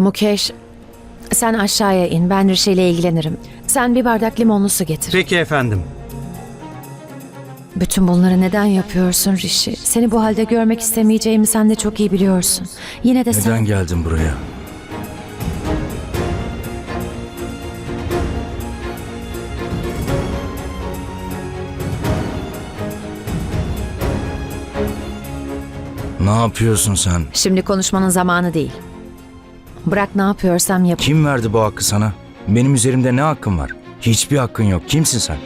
Mukesh, sen aşağıya in. Ben Rişi ile ilgilenirim. Sen bir bardak limonlu su getir. Peki efendim. Bütün bunları neden yapıyorsun Rişi? Seni bu halde görmek istemeyeceğimi sen de çok iyi biliyorsun. Yine de sen... Neden geldin buraya? Ne yapıyorsun sen? Şimdi konuşmanın zamanı değil. Bırak ne yapıyorsam yap. Kim verdi bu hakkı sana? Benim üzerimde ne hakkın var? Hiçbir hakkın yok. Kimsin sen?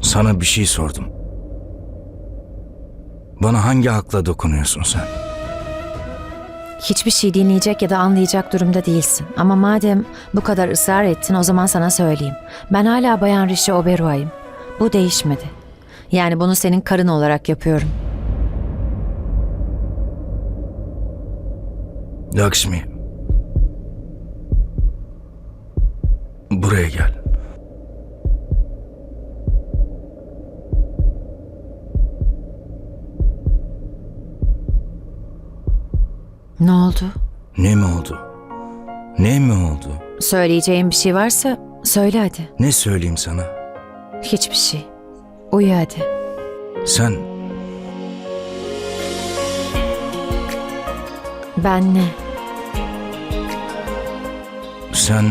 Sana bir şey sordum. Bana hangi hakla dokunuyorsun sen? Hiçbir şey dinleyecek ya da anlayacak durumda değilsin. Ama madem bu kadar ısrar ettin o zaman sana söyleyeyim. Ben hala Bayan Rişi Oberoy'um. Bu değişmedi. Yani bunu senin karın olarak yapıyorum. Lakshmi. Buraya gel. Ne oldu? Ne mi oldu? Ne mi oldu? Söyleyeceğin bir şey varsa söyle hadi. Ne söyleyeyim sana? Hiçbir şey. Uyu hadi. Sen Ben ne? sen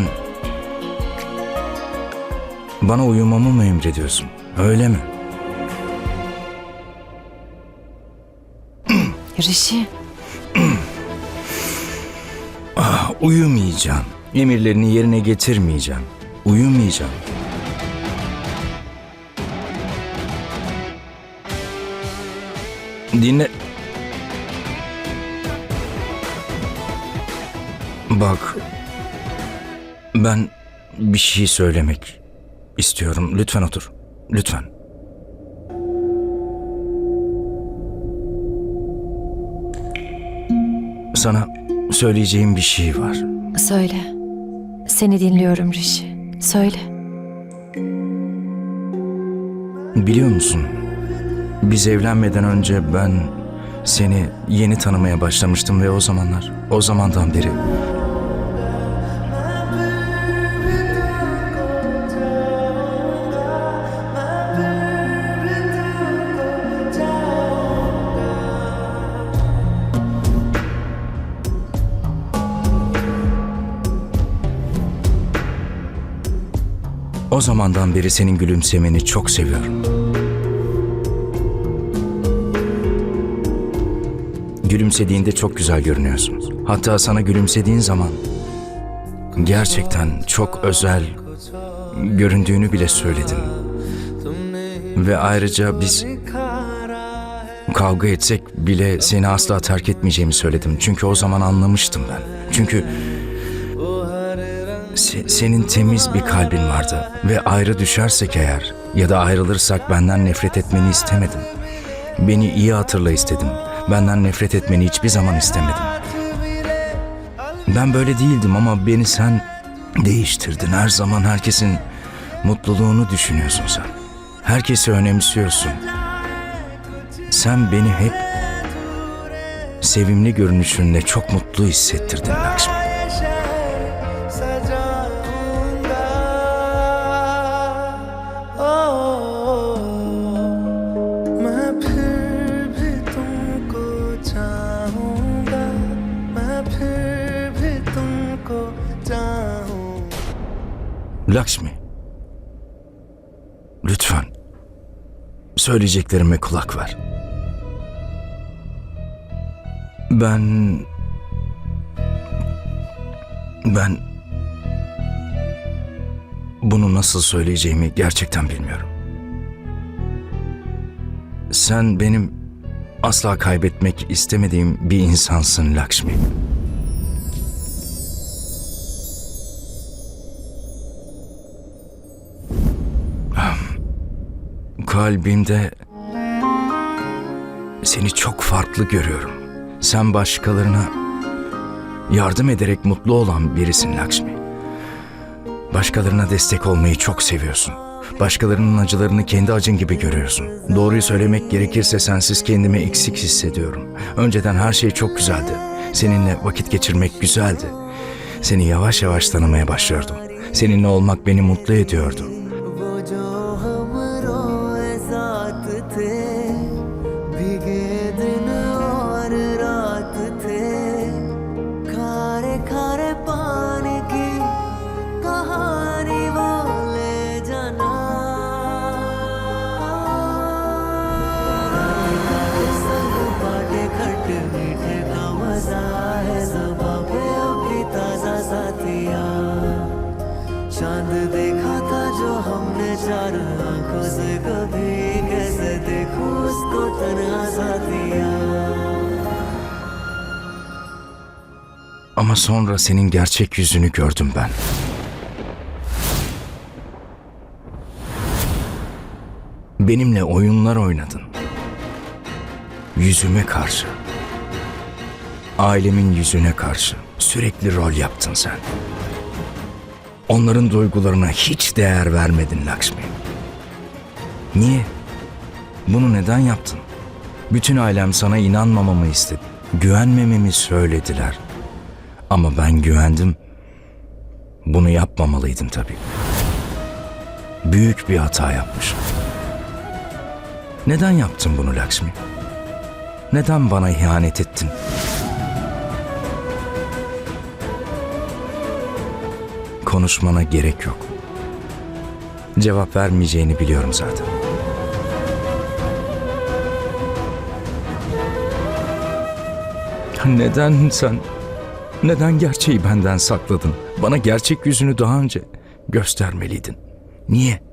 bana uyumamı mı emrediyorsun? Öyle mi? Rişi. Uyumayacağım. Emirlerini yerine getirmeyeceğim. Uyumayacağım. Dinle. Bak. Ben bir şey söylemek istiyorum. Lütfen otur. Lütfen. Sana söyleyeceğim bir şey var. Söyle. Seni dinliyorum Rişi. Söyle. Biliyor musun? Biz evlenmeden önce ben seni yeni tanımaya başlamıştım ve o zamanlar, o zamandan beri o zamandan beri senin gülümsemeni çok seviyorum. Gülümsediğinde çok güzel görünüyorsun. Hatta sana gülümsediğin zaman gerçekten çok özel göründüğünü bile söyledin. Ve ayrıca biz kavga etsek bile seni asla terk etmeyeceğimi söyledim. Çünkü o zaman anlamıştım ben. Çünkü se- senin temiz bir kalbin vardı ve ayrı düşersek eğer ya da ayrılırsak benden nefret etmeni istemedim. Beni iyi hatırla istedim. Benden nefret etmeni hiçbir zaman istemedim. Ben böyle değildim ama beni sen değiştirdin. Her zaman herkesin mutluluğunu düşünüyorsun sen. Herkesi önemsiyorsun. Sen beni hep sevimli görünüşünle çok mutlu hissettirdin Lakshmi. Lakshmi. Lütfen. Söyleyeceklerime kulak ver. Ben... Ben... Bunu nasıl söyleyeceğimi gerçekten bilmiyorum. Sen benim asla kaybetmek istemediğim bir insansın Lakshmi. Kalbimde seni çok farklı görüyorum. Sen başkalarına yardım ederek mutlu olan birisin Lakshmi. Başkalarına destek olmayı çok seviyorsun. Başkalarının acılarını kendi acın gibi görüyorsun. Doğruyu söylemek gerekirse sensiz kendimi eksik hissediyorum. Önceden her şey çok güzeldi. Seninle vakit geçirmek güzeldi. Seni yavaş yavaş tanımaya başlıyordum. Seninle olmak beni mutlu ediyordu. பார்த்து Ama sonra senin gerçek yüzünü gördüm ben. Benimle oyunlar oynadın. Yüzüme karşı. Ailemin yüzüne karşı sürekli rol yaptın sen. Onların duygularına hiç değer vermedin Lakshmi. Niye? Bunu neden yaptın? Bütün ailem sana inanmamamı istedi. Güvenmememi söylediler. Ama ben güvendim. Bunu yapmamalıydım tabii. Büyük bir hata yapmışım. Neden yaptın bunu Lakshmi? Neden bana ihanet ettin? Konuşmana gerek yok. Cevap vermeyeceğini biliyorum zaten. Neden sen neden gerçeği benden sakladın? Bana gerçek yüzünü daha önce göstermeliydin. Niye?